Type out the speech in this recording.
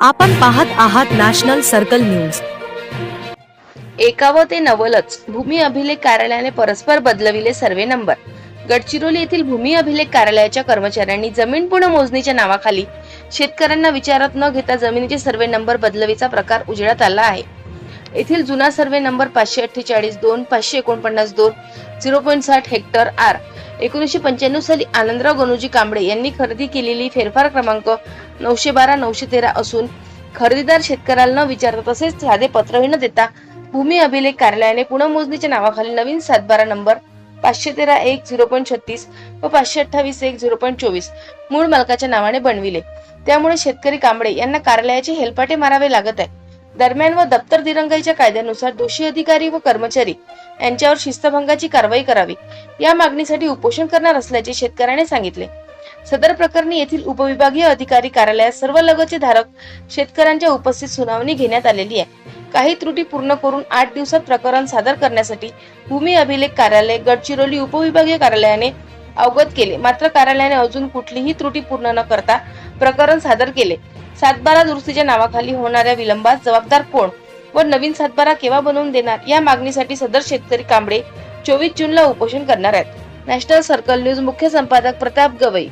आपण पाहत आहात नॅशनल सर्कल न्यूज. एकावं ते नवलच भूमी अभिलेख कार्यालयाने परस्पर बदलविले सर्वे नंबर. गडचिरोली येथील भूमी अभिलेख कार्यालयाच्या कर्मचाऱ्यांनी जमीन पुनः मोजणीच्या नावाखाली शेतकऱ्यांना विचारात न घेता जमिनीचे सर्वे नंबर बदलवीचा प्रकार उजेडात आला आहे. येथील जुना सर्वे नंबर पाचशे अठ्ठेचाळीस दोन पाचशे एकोणपन्नास दोन झिरो पॉईंट साठ हेक्टर आर. एकोणीसशे पंच्याण्णव साली आनंदराव गणूजी कांबळे यांनी खरेदी केलेली फेरफार क्रमांक नऊशे बारा नऊशे तेरा असून खरेदीदार शेतकऱ्याला न विचारता तसेच साधे पत्रही न देता भूमी अभिलेख कार्यालयाने पुनर्मोजणीच्या नावाखाली नवीन सातबारा नंबर पाचशे तेरा एक झिरो पॉईंट छत्तीस व पाचशे अठ्ठावीस एक झिरो पॉईंट चोवीस मूळ मालकाच्या नावाने बनविले. त्यामुळे शेतकरी कांबळे यांना कार्यालयाचे हेलपाटे मारावे लागत आहे दरम्यान व दप्तर दिरंगाईच्या कायद्यानुसार दोषी अधिकारी व कर्मचारी यांच्यावर शिस्तभंगाची कारवाई करावी. या मागणीसाठी उपोषण करणार असल्याचे शेतकऱ्याने सांगितले. सदर प्रकरणी येथील उपविभागीय अधिकारी कार्यालयात सर्व लगतचे धारक शेतकऱ्यांच्या उपस्थित सुनावणी घेण्यात आलेली आहे. काही त्रुटी पूर्ण करून आठ दिवसात प्रकरण सादर करण्यासाठी भूमी अभिलेख कार्यालय गडचिरोली उपविभागीय कार्यालयाने अवगत केले. मात्र कार्यालयाने अजून कुठलीही त्रुटी पूर्ण न करता प्रकरण सादर केले. सातबारा दुरुस्तीच्या नावाखाली होणाऱ्या विलंबात जबाबदार कोण व नवीन सातबारा केव्हा बनवून देणार? या मागणीसाठी सदर शेतकरी कांबळे चोवीस जूनला उपोषण करणार आहेत. नॅशनल सर्कल न्यूज मुख्य संपादक प्रताप गवई